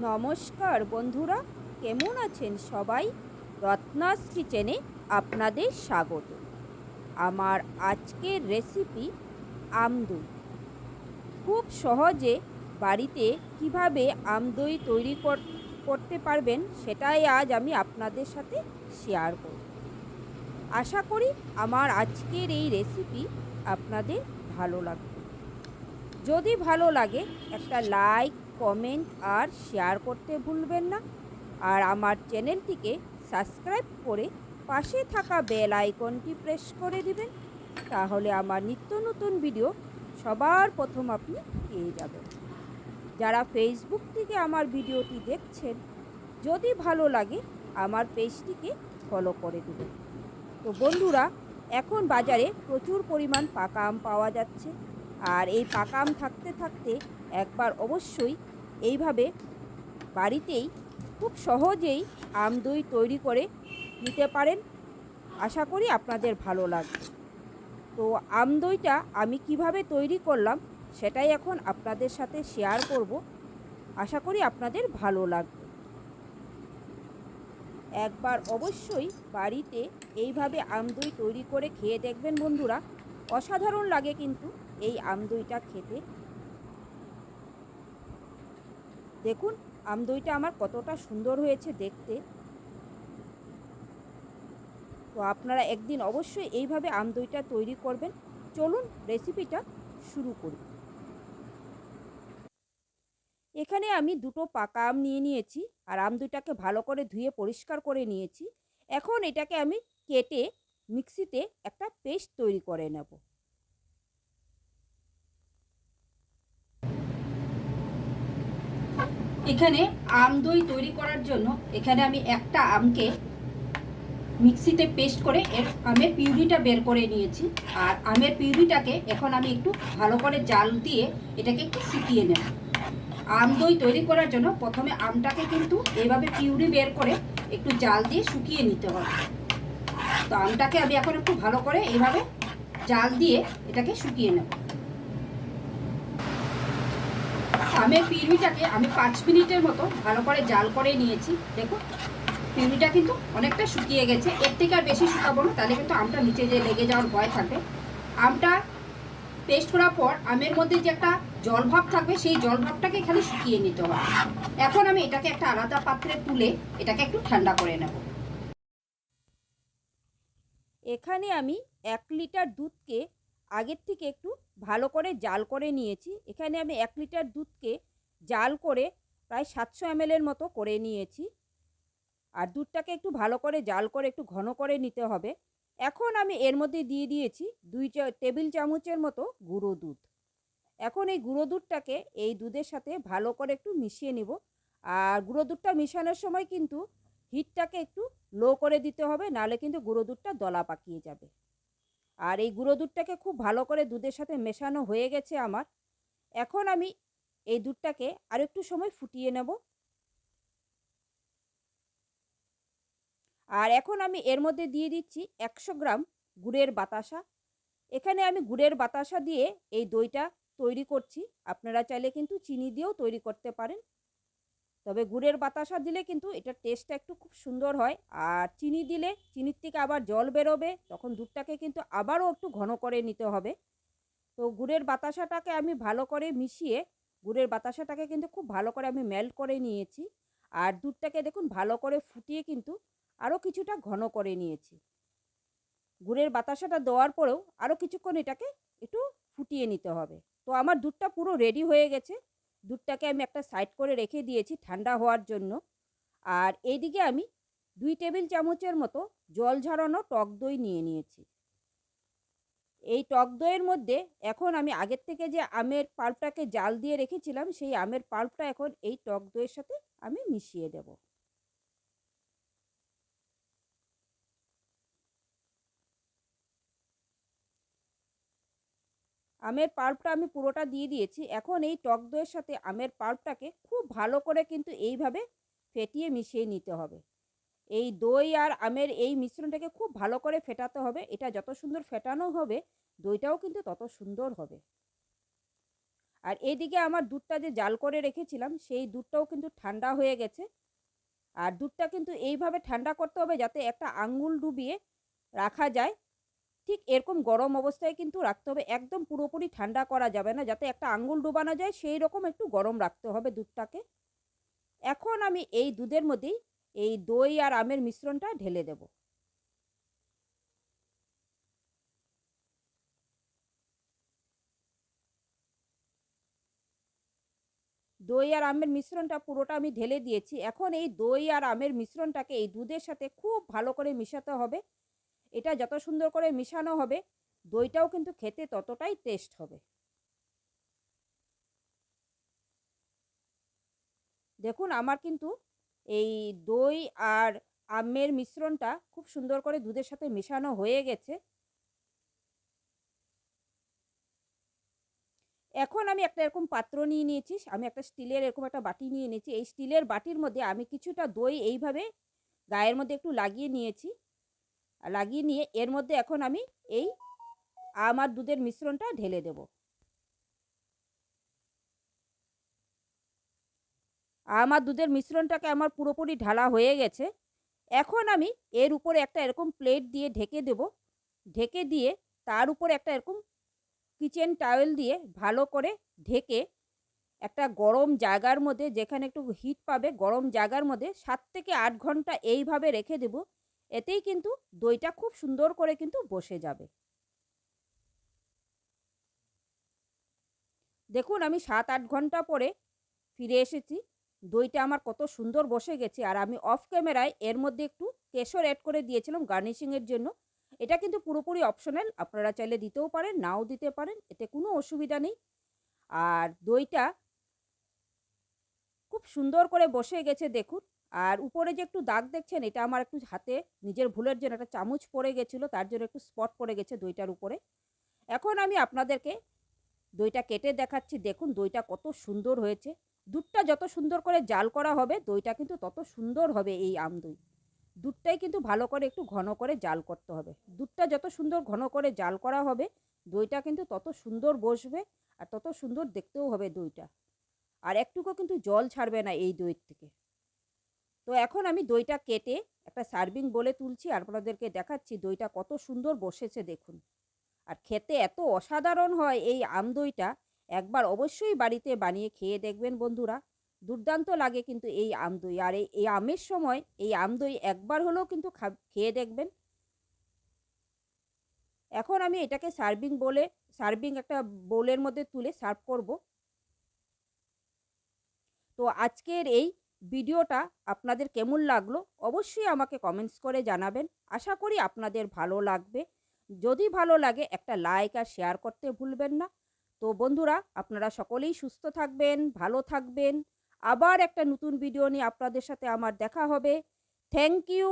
নমস্কার বন্ধুরা, কেমন আছেন সবাই? রত্নাস কিচেনে আপনাদের স্বাগত। আমার আজকের রেসিপি আমদই। খুব সহজে বাড়িতে কীভাবে আমদই তৈরি কর- করতে পারবেন সেটাই আজ আমি আপনাদের সাথে শেয়ার করব। আশা করি আমার আজকের এই রেসিপি আপনাদের ভালো লাগবে। যদি ভালো লাগে একটা লাইক কমেন্ট আর শেয়ার করতে ভুলবেন না। আর আমার চ্যানেলটিকে সাবস্ক্রাইব করে পাশে থাকা বেল আইকনটি প্রেস করে দিবেন। তাহলে আমার নিত্য নতুন ভিডিও সবার প্রথম আপনি পেয়ে যাবেন। যারা ফেসবুক থেকে আমার ভিডিওটি দেখছেন, যদি ভালো লাগে আমার পেজটিকে ফলো করে দেবেন। তো বন্ধুরা, এখন বাজারে প্রচুর পরিমাণ পাকা আম পাওয়া যাচ্ছে। আর এই পাকা আম থাকতে থাকতে একবার অবশ্যই এইভাবে বাড়িতেই খুব সহজেই আম দই তৈরি করে নিতে পারেন। আশা করি আপনাদের ভালো লাগবে। তো আম দইটা আমি কীভাবে তৈরি করলাম সেটাই এখন আপনাদের সাথে শেয়ার করব। আশা করি আপনাদের ভালো লাগবে। একবার অবশ্যই বাড়িতে এইভাবে আম দই তৈরি করে খেয়ে দেখবেন বন্ধুরা। অসাধারণ লাগে কিন্তু এই আম দইটা খেতে। দেখুন, আম দইটা আমার কতটা সুন্দর হয়েছে দেখতে। তো আপনারা একদিন অবশ্যই এইভাবে আম দইটা তৈরি করবেন। চলুন রেসিপিটা শুরু করি। এখানে আমি দুটো পাকা আম নিয়ে নিয়েছি আর আম দুইটাকে ভালো করে ধুয়ে পরিষ্কার করে নিয়েছি। এখন এটাকে আমি কেটে মিক্সিতে একটা পেস্ট তৈরি করে নেব। এখানে আম দই তৈরি করার জন্য এখানে আমি একটা আমকে মিক্সিতে পেস্ট করে এর আমের পিউরিটা বের করে নিয়েছি। আর আমের পিউরিটাকে এখন আমি একটু ভালো করে জাল দিয়ে এটাকে একটু শুকিয়ে নেব। আম দই তৈরি করার জন্য প্রথমে আমটাকে কিন্তু এইভাবে পিউরি বের করে একটু জাল দিয়ে শুকিয়ে নিতে হবে। তো আমটাকে আমি এখন একটু ভালো করে এইভাবে জাল দিয়ে এটাকে শুকিয়ে নেব। আমের পিউরিটাকে আমি পাঁচ মিনিটের মতো ভালো করে জাল করে নিয়েছি। দেখুন পিউরিটা কিন্তু অনেকটা শুকিয়ে গেছে। এর থেকে আর বেশি শুকাবো না, তাহলে কিন্তু আমটা নিচে যে লেগে যাওয়ার ভয় থাকবে। আমটা পেস্ট করার পর আমের মধ্যে যে একটা জল ভাব থাকবে, সেই জল ভাবটাকে খালি শুকিয়ে নিতে হবে। এখন আমি এটাকে একটা আলাদা পাত্রে তুলে এটাকে একটু ঠান্ডা করে নেব। এখানে আমি এক লিটার দুধকে আগের থেকে একটু ভালো করে জাল করে নিয়েছি। এখানে আমি এক লিটার দুধকে জাল করে প্রায় সাতশো এমএলের মতো করে নিয়েছি। আর দুধটাকে একটু ভালো করে জাল করে একটু ঘন করে নিতে হবে। এখন আমি এর মধ্যে দিয়ে দিয়েছি দুই টেবিল চামচের মতো গুঁড়ো দুধ। এখন এই গুঁড়ো দুধটাকে এই দুধের সাথে ভালো করে একটু মিশিয়ে নিব। আর গুঁড়ো দুধটা মিশানোর সময় কিন্তু হিটটাকে একটু লো করে দিতে হবে, নাহলে কিন্তু গুঁড়ো দুধটা দলা পাকিয়ে যাবে। আর এই গুঁড়ো দুধটাকে খুব ভালো করে দুধের সাথে মেশানো হয়ে গেছে আমার। এখন আমি এই দুধটাকে আর একটু সময় ফুটিয়ে নেব। আর এখন আমি এর মধ্যে দিয়ে দিচ্ছি একশো গ্রাম গুড়ের বাতাসা। এখানে আমি গুড়ের বাতাসা দিয়ে এই দইটা তৈরি করছি। আপনারা চাইলে কিন্তু চিনি দিয়েও তৈরি করতে পারেন। তবে গুড়ের বাতাসা দিলে কিন্তু এটার টেস্টটা একটু খুব সুন্দর হয়। আর চিনি দিলে, চিনির থেকে আবার জল বেরোবে, তখন দুধটাকে কিন্তু আবারও একটু ঘন করে নিতে হবে। তো গুড়ের বাতাসাটাকে আমি ভালো করে মিশিয়ে, গুড়ের বাতাসাটাকে কিন্তু খুব ভালো করে আমি মেল্ট করে নিয়েছি। আর দুধটাকে দেখুন, ভালো করে ফুটিয়ে কিন্তু আরও কিছুটা ঘন করে নিয়েছি। গুড়ের বাতাসাটা দেওয়ার পরেও আরও কিছুক্ষণ এটাকে একটু ফুটিয়ে নিতে হবে। তো আমার দুধটা পুরো রেডি হয়ে গেছে। দুধটাকে আমি একটা সাইড করে রেখে দিয়েছি ঠান্ডা হওয়ার জন্য। আর এইদিকে আমি দুই টেবিল চামচের মতো জল ঝরানো টক দই নিয়ে নিয়েছি। এই টক দইয়ের মধ্যে এখন আমি আগের থেকে যে আমের পাল্পটাকে জাল দিয়ে রেখেছিলাম, সেই আমের পাল্পটা এখন এই টক দইয়ের সাথে আমি মিশিয়ে দেব। আমের পাল্পটা আমি পুরোটা দিয়ে দিয়েছি। এখন এই টক দইয়ের সাথে আমের পাল্পটাকে খুব ভালো করে কিন্তু এইভাবে ফেটিয়ে মিশিয়ে নিতে হবে। এই দই আর আমের এই মিশ্রণটাকে খুব ভালো করে ফেটাতে হবে। এটা যত সুন্দর ফেটানো হবে, দইটাও কিন্তু তত সুন্দর হবে। আর এইদিকে আমার দুধটা যে জাল করে রেখেছিলাম, সেই দুধটাও কিন্তু ঠান্ডা হয়ে গেছে। আর দুধটা কিন্তু এইভাবে ঠান্ডা করতে হবে যাতে একটা আঙ্গুল ডুবিয়ে রাখা যায়। ঠিক এরকম গরম অবস্থায় কিন্তু রাখতে হবে। একদম পুরোপুরি ঠান্ডা করা যাবে না, যাতে একটা আঙ্গুল ডুবানো যায়, সেই রকম একটু গরম রাখতে হবে দুধটাকে। এখন আমি এই দুধের মধ্যেই এই দই আর আমের মিশ্রণটা ঢেলে দেব। দই আর আমের মিশ্রণটা পুরোটা আমি ঢেলে দিয়েছি। এখন এই দই আর আমের মিশ্রণটাকে এই দুধের সাথে খুব ভালো করে মিশাতে হবে। এটা যত সুন্দর করে মিশানো হবে, দইটাও কিন্তু খেতে ততটাই টেস্ট হবে। দেখুন, আমার কিন্তু এই দই আর আমের মিশ্রণটা খুব সুন্দর করে দুধের সাথে মেশানো হয়ে গেছে। এখন আমি একটা এরকম পাত্র নিয়ে নিয়েছি, আমি একটা স্টিলের এরকম একটা বাটি নিয়ে নিয়েছি। এই স্টিলের বাটির মধ্যে আমি কিছুটা দই এইভাবে গায়ের মধ্যে একটু লাগিয়ে নিয়েছি। লাগিয়ে নিয়ে এর মধ্যে এখন আমি এই আমার দুধের মিশ্রণটা ঢেলে দেব। আমার দুধের মিশ্রণটাকে আমার পুরোপুরি ঢালা হয়ে গেছে। এখন আমি এর উপরে একটা এরকম প্লেট দিয়ে ঢেকে দেব। ঢেকে দিয়ে তার উপরে একটা এরকম কিচেন টাওয়েল দিয়ে ভালো করে ঢেকে একটা গরম জায়গার মধ্যে যেখানে একটু হিট পাবে গরম জায়গার মধ্যে সাত থেকে আট ঘণ্টা এইভাবে রেখে দেব। এতেই কিন্তু দইটা খুব সুন্দর করে কিন্তু বসে যাবে। দেখুন, আমি সাত আট ঘণ্টা পরে ফিরে এসেছি। দইটা আমার কত সুন্দর বসে গেছে। আর আমি অফ ক্যামেরায় এর মধ্যে একটু কেশর অ্যাড করে দিয়েছিলাম গার্নিশিংয়ের জন্য। এটা কিন্তু পুরোপুরি অপশনাল আপনারা চাইলে দিতেও পারেন, নাও দিতে পারেন, এতে কোনো অসুবিধা নেই। আর দইটা খুব সুন্দর করে বসে গেছে, দেখুন। আর উপরে যে একটু দাগ দেখছেন, এটা আমার একটু হাতে নিজের ভুলের জন্য একটা চামচ পড়ে গেছিল, তার জন্য একটু স্পট পড়ে গেছে দইটার উপরে। এখন আমি আপনাদেরকে দইটা কেটে দেখাচ্ছি। দেখুন, দইটা কত সুন্দর হয়েছে। দুধটা যত সুন্দর করে জাল করা হবে, দইটা কিন্তু তত সুন্দর হবে এই আম দই। দুধটাই কিন্তু ভালো করে একটু ঘন করে জাল করতে হবে। দুধটা যত সুন্দর ঘন করে জাল করা হবে, দইটা কিন্তু তত সুন্দর বসবে আর তত সুন্দর দেখতেও হবে দইটা। আর একটুকু কিন্তু জল ছাড়বে না এই দইয়ের থেকে। তো এখন আমি দইটা কেটে একটা সার্ভিং বলে তুলছি আর আপনাদেরকে দেখাচ্ছি দইটা কত সুন্দর বসেছে দেখুন। আর খেতে এত অসাধারণ হয় এই আম দইটা, একবার অবশ্যই বাড়িতে বানিয়ে খেয়ে দেখবেন বন্ধুরা। দুর্দান্ত লাগে কিন্তু এই আম দই আর এই আমের সময় এই আম দই একবার হলেও কিন্তু খেয়ে দেখবেন। এখন আমি এটাকে সার্ভিং বলে, সার্ভিং একটা বোলের মধ্যে তুলে সার্ভ করব। তো আজকের এই ভিডিওটা আপনাদের কেমন লাগল অবশ্যই আমাকে কমেন্টস করে জানাবেন। আশা করি আপনাদের ভালো লাগবে। যদি ভালো লাগে একটা লাইক আর শেয়ার করতে ভুলবেন না। তো বন্ধুরা, আপনারা সকলেই সুস্থ থাকবেন, ভালো থাকবেন। আবার একটা নতুন ভিডিও নিয়ে আপনাদের সাথে আমার দেখা হবে। Thank you